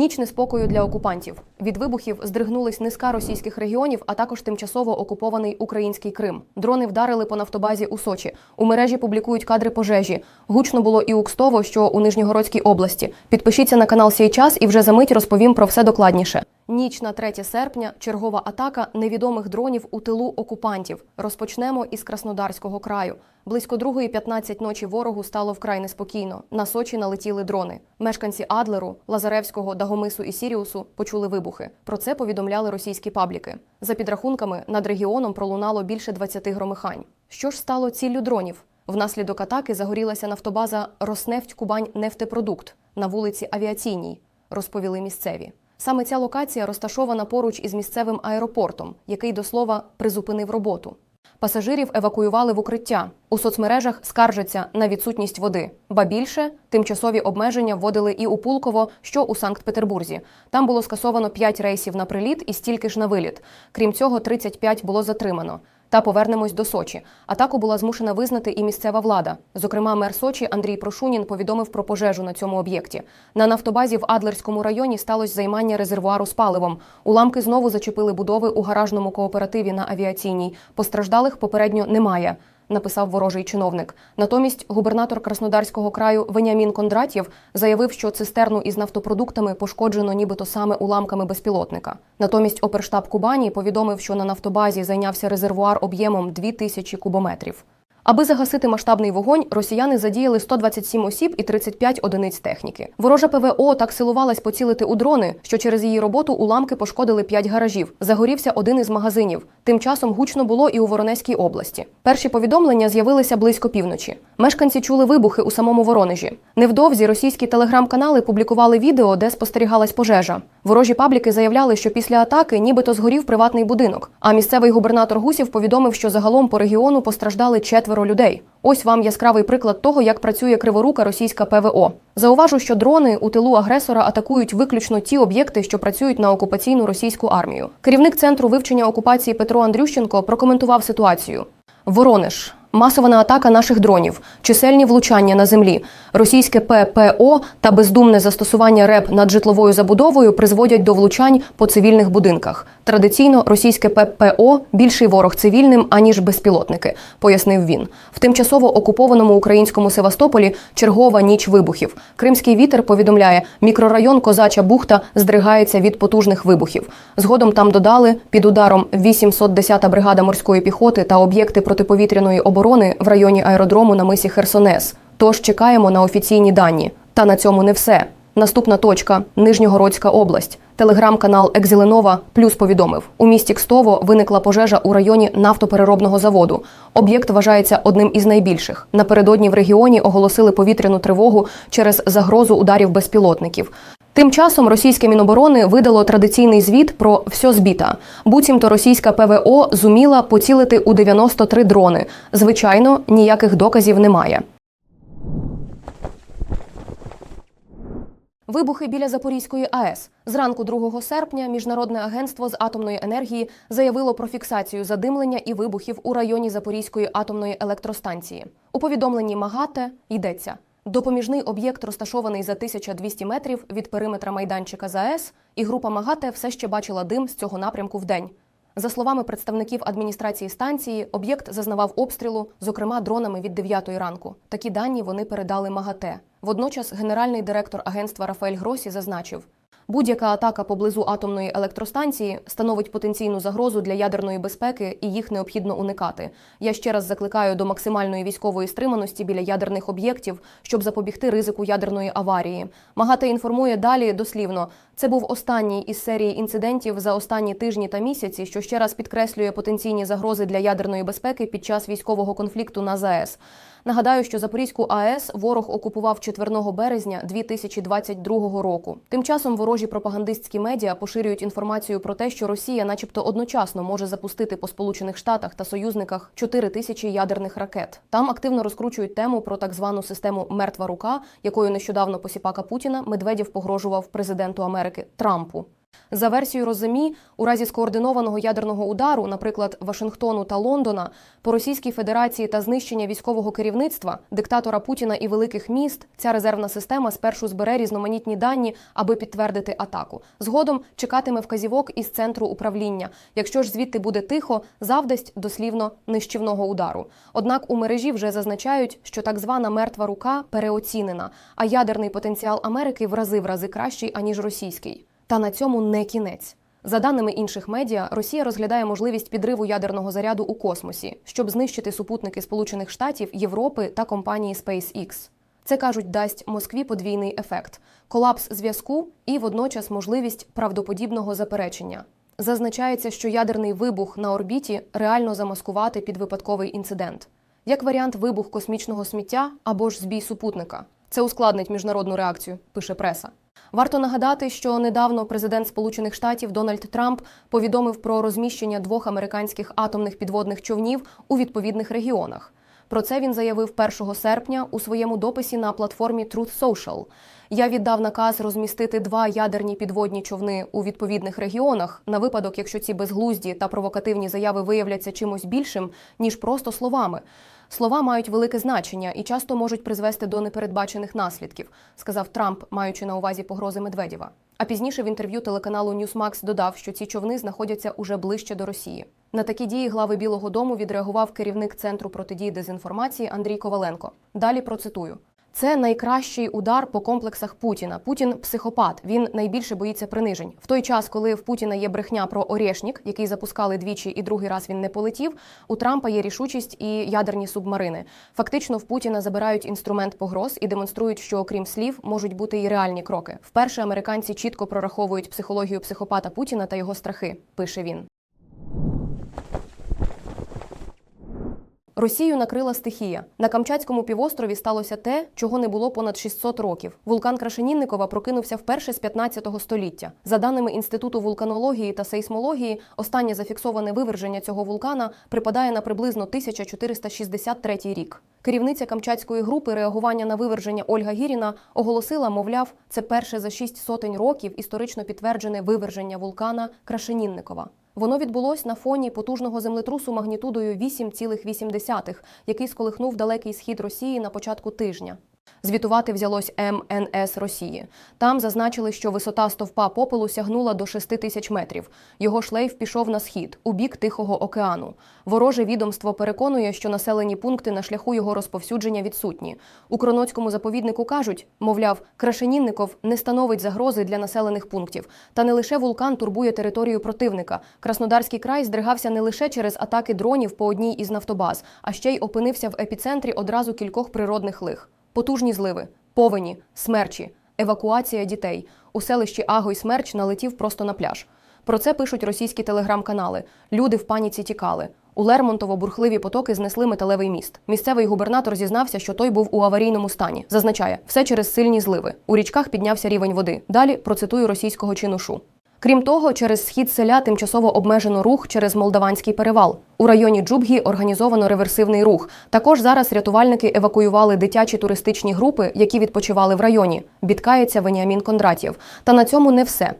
Ніч неспокою для окупантів. Від вибухів здригнулись низка російських регіонів, а також тимчасово окупований український Крим. Дрони вдарили по нафтобазі у Сочі. У мережі публікують кадри пожежі. Гучно було і у Кстово, що у Нижньогородській області. Підпишіться на канал «Сій час і вже за мить розповім про все докладніше. Ніч на 3 серпня чергова атака невідомих дронів у тилу окупантів. Розпочнемо із Краснодарського краю. Близько 2.15 ночі ворогу стало вкрай неспокійно. На Сочі налетіли дрони. Мешканці Адлеру, Лазаревського, Дагомису і Сіріусу почули вибухи. Про це повідомляли російські пабліки. За підрахунками, над регіоном пролунало більше 20 громихань. Що ж стало ціллю дронів? Внаслідок атаки загорілася нафтобаза Роснефть Кубань Нефтепродукт на вулиці Авіаційній, розповіли місцеві. Саме ця локація розташована поруч із місцевим аеропортом, який до слова призупинив роботу. Пасажирів евакуювали в укриття. У соцмережах скаржаться на відсутність води. Ба більше тимчасові обмеження вводили і у Пулково, що у Санкт-Петербурзі. Там було скасовано 5 рейсів на приліт і стільки ж на виліт. Крім цього, 35 було затримано. Та повернемось до Сочі. Атаку була змушена визнати і місцева влада. Зокрема, мер Сочі Андрій Прошунін повідомив про пожежу на цьому об'єкті. На нафтобазі в Адлерському районі сталося займання резервуару з паливом. Уламки знову зачепили будови у гаражному кооперативі на авіаційній. Постраждалих попередньо немає. Написав ворожий чиновник. Натомість губернатор Краснодарського краю Венямін Кондратєв заявив, що цистерну із нафтопродуктами пошкоджено нібито саме уламками безпілотника. Натомість оперштаб Кубані повідомив, що на нафтобазі зайнявся резервуар об'ємом 2000 кубометрів. Аби загасити масштабний вогонь, росіяни задіяли 127 осіб і 35 одиниць техніки. Ворожа ПВО так силувалась поцілити у дрони, що через її роботу уламки пошкодили 5 гаражів. Загорівся один із магазинів. Тим часом гучно було і у Воронезькій області. Перші повідомлення з'явилися близько півночі. Мешканці чули вибухи у самому Воронежі. Невдовзі російські телеграм-канали публікували відео, де спостерігалась пожежа. Ворожі пабліки заявляли, що після атаки нібито згорів приватний будинок. А місцевий губернатор Гусів повідомив, що загалом по регіону постраждали четверо людей. Ось вам яскравий приклад того, як працює криворука російська ПВО. Зауважу, що дрони у тилу агресора атакують виключно ті об'єкти, що працюють на окупаційну російську армію. Керівник центру вивчення окупації Петро Андрющенко прокоментував ситуацію. Воронеж. Масована атака наших дронів, чисельні влучання на землі, російське ППО та бездумне застосування РЕП над житловою забудовою призводять до влучань по цивільних будинках. Традиційно російське ППО більший ворог цивільним аніж безпілотники, пояснив він. В тимчасово окупованому українському Севастополі чергова ніч вибухів. Кримський вітер повідомляє, мікрорайон Козача бухта здригається від потужних вибухів. Згодом там додали під ударом 810-та бригада морської піхоти та об'єкти протиповітряної оборони в районі аеродрому на мисі Херсонес. Тож чекаємо на офіційні дані. Та на цьому не все. Наступна точка Нижньогородська область. Телеграм-канал Екзеленова Плюс повідомив, у місті Кстово виникла пожежа у районі нафтопереробного заводу. Об'єкт вважається одним із найбільших. Напередодні в регіоні оголосили повітряну тривогу через загрозу ударів безпілотників. Тим часом російське міноборони видало традиційний звіт про все збіта. Буцімто російська ПВО зуміла поцілити у 93 дрони. Звичайно, ніяких доказів немає. Вибухи біля Запорізької АЕС зранку 2 серпня міжнародне агентство з атомної енергії заявило про фіксацію задимлення і вибухів у районі Запорізької атомної електростанції. У повідомленні МАГАТЕ йдеться. Допоміжний об'єкт розташований за 1200 метрів від периметра майданчика ЗАЕС, і група МАГАТЕ все ще бачила дим з цього напрямку в день. За словами представників адміністрації станції, об'єкт зазнавав обстрілу, зокрема дронами від 9 ранку. Такі дані вони передали МАГАТЕ. Водночас генеральний директор агентства Рафаель Гросі зазначив, будь-яка атака поблизу атомної електростанції становить потенційну загрозу для ядерної безпеки і їх необхідно уникати. Я ще раз закликаю до максимальної військової стриманості біля ядерних об'єктів, щоб запобігти ризику ядерної аварії. МАГАТЕ інформує далі дослівно. Це був останній із серії інцидентів за останні тижні та місяці, що ще раз підкреслює потенційні загрози для ядерної безпеки під час військового конфлікту на ЗАЕС. Нагадаю, що Запорізьку АЕС ворог окупував 4 березня 2022 року. Тим часом ворожі пропагандистські медіа поширюють інформацію про те, що Росія, начебто, одночасно може запустити по Сполучених Штатах та союзниках 4 тисячі ядерних ракет. Там активно розкручують тему про так звану систему мертва рука, якою нещодавно посіпака Путіна Медведєв погрожував президенту Америки Трампу. За версією Розумі, у разі скоординованого ядерного удару, наприклад, Вашингтону та Лондона, по Російській Федерації та знищення військового керівництва, диктатора Путіна і великих міст, ця резервна система спершу збере різноманітні дані, аби підтвердити атаку. Згодом чекатиме вказівок із центру управління. Якщо ж звідти буде тихо, завдасть дослівно нищівного удару. Однак у мережі вже зазначають, що так звана мертва рука переоцінена, а ядерний потенціал Америки в рази в рази кращий аніж російський. Та на цьому не кінець. За даними інших медіа, Росія розглядає можливість підриву ядерного заряду у космосі, щоб знищити супутники Сполучених Штатів, Європи та компанії SpaceX. Це кажуть, дасть Москві подвійний ефект: колапс зв'язку і водночас можливість правдоподібного заперечення. Зазначається, що ядерний вибух на орбіті реально замаскувати під випадковий інцидент, як варіант вибух космічного сміття або ж збій супутника. Це ускладнить міжнародну реакцію, пише преса. Варто нагадати, що недавно президент Сполучених Штатів Дональд Трамп повідомив про розміщення двох американських атомних підводних човнів у відповідних регіонах. Про це він заявив 1 серпня у своєму дописі на платформі Truth Social. Я віддав наказ розмістити два ядерні підводні човни у відповідних регіонах на випадок, якщо ці безглузді та провокативні заяви виявляться чимось більшим ніж просто словами. Слова мають велике значення і часто можуть призвести до непередбачених наслідків, сказав Трамп, маючи на увазі погрози Медведєва. А пізніше в інтерв'ю телеканалу Newsmax додав, що ці човни знаходяться уже ближче до Росії. На такі дії глави Білого Дому відреагував керівник центру протидії дезінформації Андрій Коваленко. Далі процитую. Це найкращий удар по комплексах Путіна. Путін психопат. Він найбільше боїться принижень. В той час, коли в Путіна є брехня про Орєшнік, який запускали двічі, і другий раз він не полетів. У Трампа є рішучість і ядерні субмарини. Фактично, в Путіна забирають інструмент погроз і демонструють, що окрім слів можуть бути і реальні кроки. Вперше американці чітко прораховують психологію психопата Путіна та його страхи. Пише він. Росію накрила стихія. На Камчатському півострові сталося те, чого не було понад 600 років. Вулкан Крашенінникова прокинувся вперше з 15 століття. За даними Інституту вулканології та сейсмології, останнє зафіксоване виверження цього вулкана припадає на приблизно 1463 рік. Керівниця Камчатської групи реагування на виверження Ольга Гіріна оголосила, мовляв, це перше за шість сотень років історично підтверджене виверження вулкана Крашенінникова. Воно відбулось на фоні потужного землетрусу магнітудою 8,8, який сколихнув далекий схід Росії на початку тижня. Звітувати взялось МНС Росії. Там зазначили, що висота стовпа попелу сягнула до 6 тисяч метрів. Його шлейф пішов на схід, у бік Тихого океану. Вороже відомство переконує, що населені пункти на шляху його розповсюдження відсутні. У Кроноцькому заповіднику кажуть, мовляв, Крашенінников не становить загрози для населених пунктів. Та не лише вулкан турбує територію противника. Краснодарський край здригався не лише через атаки дронів по одній із нафтобаз, а ще й опинився в епіцентрі одразу кількох природних лих. Потужні зливи, повені, смерчі, евакуація дітей. У селищі Аго й Смерч налетів просто на пляж. Про це пишуть російські телеграм-канали. Люди в паніці тікали. У Лермонтово бурхливі потоки знесли металевий міст. Місцевий губернатор зізнався, що той був у аварійному стані. Зазначає, все через сильні зливи. У річках піднявся рівень води. Далі процитую російського чинушу. Крім того, через схід селя тимчасово обмежено рух через Молдаванський перевал. У районі Джубгі організовано реверсивний рух. Також зараз рятувальники евакуювали дитячі туристичні групи, які відпочивали в районі. Бідкається Веніамін Кондратєв. Та на цьому не все.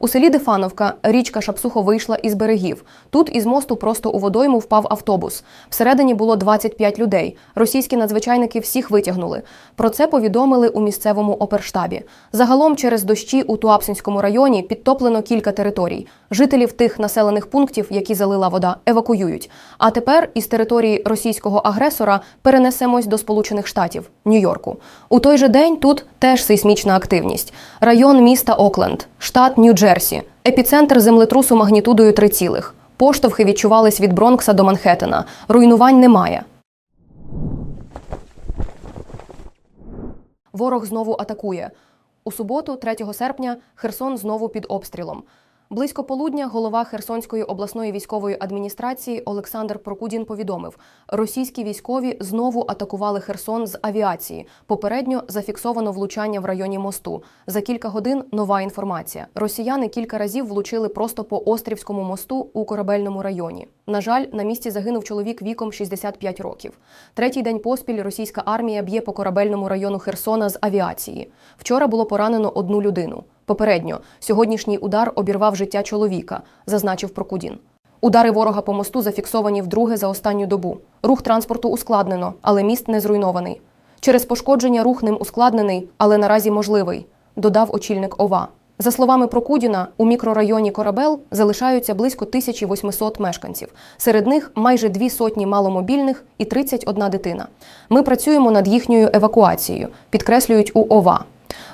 У селі Дефановка річка Шапсухо вийшла із берегів. Тут із мосту просто у водойму впав автобус. Всередині було 25 людей. Російські надзвичайники всіх витягнули. Про це повідомили у місцевому оперштабі. Загалом через дощі у Туапсинському районі підтоплено кілька територій. Жителів тих населених пунктів, які залила вода, евакуюють. А тепер із території російського агресора перенесемось до Сполучених Штатів Нью-Йорку. У той же день тут теж сейсмічна активність. Район міста Окленд, штат Нью-Джерсі, епіцентр землетрусу магнітудою 3 цілих. Поштовхи відчувались від Бронкса до Манхеттена. Руйнувань немає. Ворог знову атакує. У суботу, 3 серпня, Херсон знову під обстрілом. Близько полудня голова Херсонської обласної військової адміністрації Олександр Прокудін повідомив, російські військові знову атакували Херсон з авіації. Попередньо зафіксовано влучання в районі мосту. За кілька годин нова інформація. Росіяни кілька разів влучили просто по Острівському мосту у корабельному районі. На жаль, на місці загинув чоловік віком 65 років. Третій день поспіль російська армія б'є по корабельному району Херсона з авіації. Вчора було поранено одну людину. Попередньо сьогоднішній удар обірвав життя чоловіка, зазначив Прокудін. Удари ворога по мосту зафіксовані вдруге за останню добу. Рух транспорту ускладнено, але міст не зруйнований. Через пошкодження рух ним ускладнений, але наразі можливий, додав очільник ОВА. За словами Прокудіна, у мікрорайоні Корабел залишаються близько 1800 мешканців. Серед них майже дві сотні маломобільних і 31 дитина. Ми працюємо над їхньою евакуацією, підкреслюють у ОВА.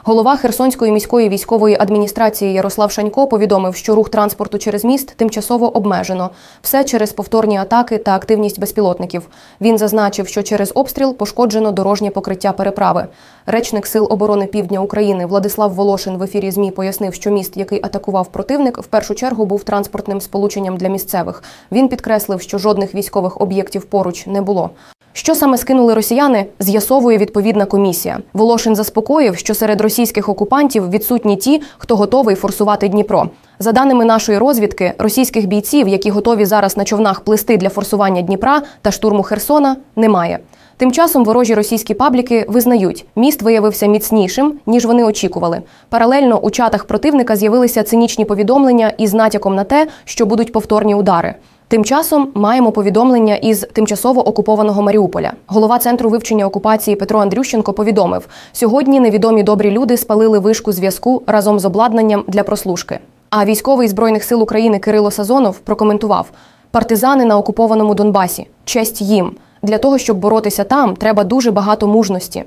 Голова Херсонської міської військової адміністрації Ярослав Шанько повідомив, що рух транспорту через міст тимчасово обмежено. Все через повторні атаки та активність безпілотників. Він зазначив, що через обстріл пошкоджено дорожнє покриття переправи. Речник Сил оборони Півдня України Владислав Волошин в ефірі ЗМІ пояснив, що міст, який атакував противник, в першу чергу був транспортним сполученням для місцевих. Він підкреслив, що жодних військових об'єктів поруч не було. Що саме скинули росіяни, з'ясовує відповідна комісія. Волошин заспокоїв, що серед російських окупантів відсутні ті, хто готовий форсувати Дніпро. За даними нашої розвідки, російських бійців, які готові зараз на човнах плисти для форсування Дніпра та штурму Херсона, немає. Тим часом ворожі російські пабліки визнають, міст виявився міцнішим, ніж вони очікували. Паралельно у чатах противника з'явилися цинічні повідомлення із натяком на те, що будуть повторні удари. Тим часом маємо повідомлення із тимчасово окупованого Маріуполя. Голова центру вивчення окупації Петро Андрющенко повідомив: сьогодні невідомі добрі люди спалили вишку зв'язку разом з обладнанням для прослушки. А військовий збройних сил України Кирило Сазонов прокоментував: партизани на окупованому Донбасі. Честь їм. Для того щоб боротися там, треба дуже багато мужності.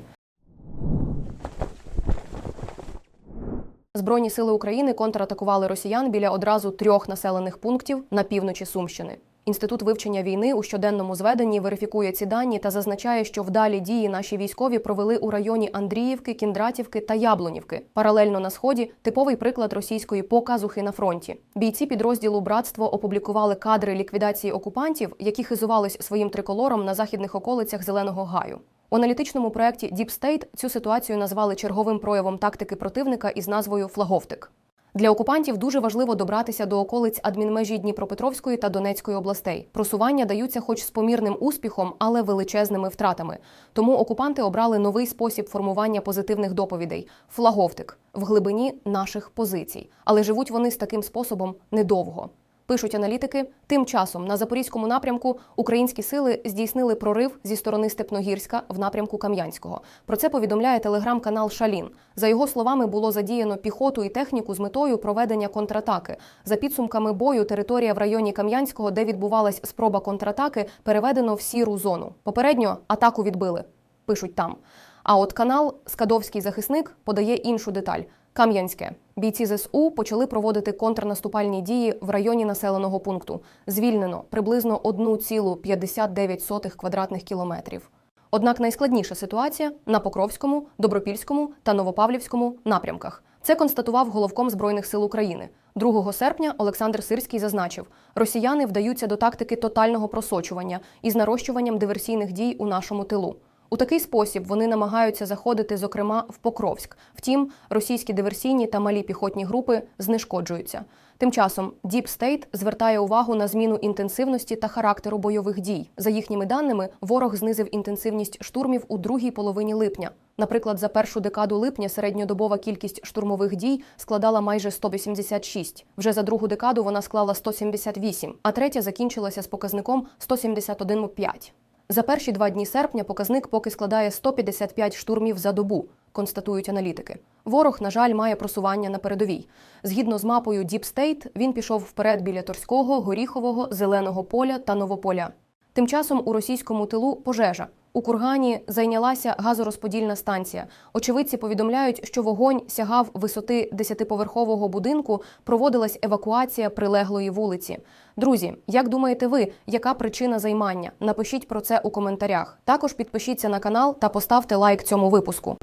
Збройні сили України контратакували росіян біля одразу трьох населених пунктів на півночі Сумщини. Інститут вивчення війни у щоденному зведенні верифікує ці дані та зазначає, що вдалі дії наші військові провели у районі Андріївки, Кіндратівки та Яблунівки. Паралельно на сході типовий приклад російської показухи на фронті. Бійці підрозділу Братство опублікували кадри ліквідації окупантів, які хизувались своїм триколором на західних околицях Зеленого Гаю. У аналітичному проєкті Deep State цю ситуацію назвали черговим проявом тактики противника із назвою Флаговтик. Для окупантів дуже важливо добратися до околиць адмінмежі Дніпропетровської та Донецької областей. Просування даються, хоч з помірним успіхом, але величезними втратами. Тому окупанти обрали новий спосіб формування позитивних доповідей флаговтик в глибині наших позицій. Але живуть вони з таким способом недовго. Пишуть аналітики, тим часом на запорізькому напрямку українські сили здійснили прорив зі сторони Степногірська в напрямку Кам'янського. Про це повідомляє телеграм-канал Шалін. За його словами, було задіяно піхоту і техніку з метою проведення контратаки. За підсумками бою, територія в районі Кам'янського, де відбувалась спроба контратаки, переведено в сіру зону. Попередньо атаку відбили. Пишуть там. А от канал Скадовський захисник подає іншу деталь. Кам'янське бійці ЗСУ почали проводити контрнаступальні дії в районі населеного пункту. Звільнено приблизно 1,59 квадратних кілометрів. Однак найскладніша ситуація на Покровському, Добропільському та Новопавлівському напрямках. Це констатував головком збройних сил України. 2 серпня Олександр Сирський зазначив, росіяни вдаються до тактики тотального просочування із нарощуванням диверсійних дій у нашому тилу. У такий спосіб вони намагаються заходити, зокрема, в Покровськ. Втім, російські диверсійні та малі піхотні групи знешкоджуються. Тим часом Deep State звертає увагу на зміну інтенсивності та характеру бойових дій. За їхніми даними, ворог знизив інтенсивність штурмів у другій половині липня. Наприклад, за першу декаду липня середньодобова кількість штурмових дій складала майже 186. Вже за другу декаду вона склала 178, а третя закінчилася з показником 171,5. За перші два дні серпня показник поки складає 155 штурмів за добу, констатують аналітики. Ворог, на жаль, має просування на передовій. Згідно з мапою Deep State, він пішов вперед біля Торського, Горіхового, Зеленого поля та Новополя. Тим часом у російському тилу пожежа. У кургані зайнялася газорозподільна станція. Очевидці повідомляють, що вогонь сягав висоти десятиповерхового будинку, проводилась евакуація прилеглої вулиці. Друзі, як думаєте ви, яка причина займання? Напишіть про це у коментарях. Також підпишіться на канал та поставте лайк цьому випуску.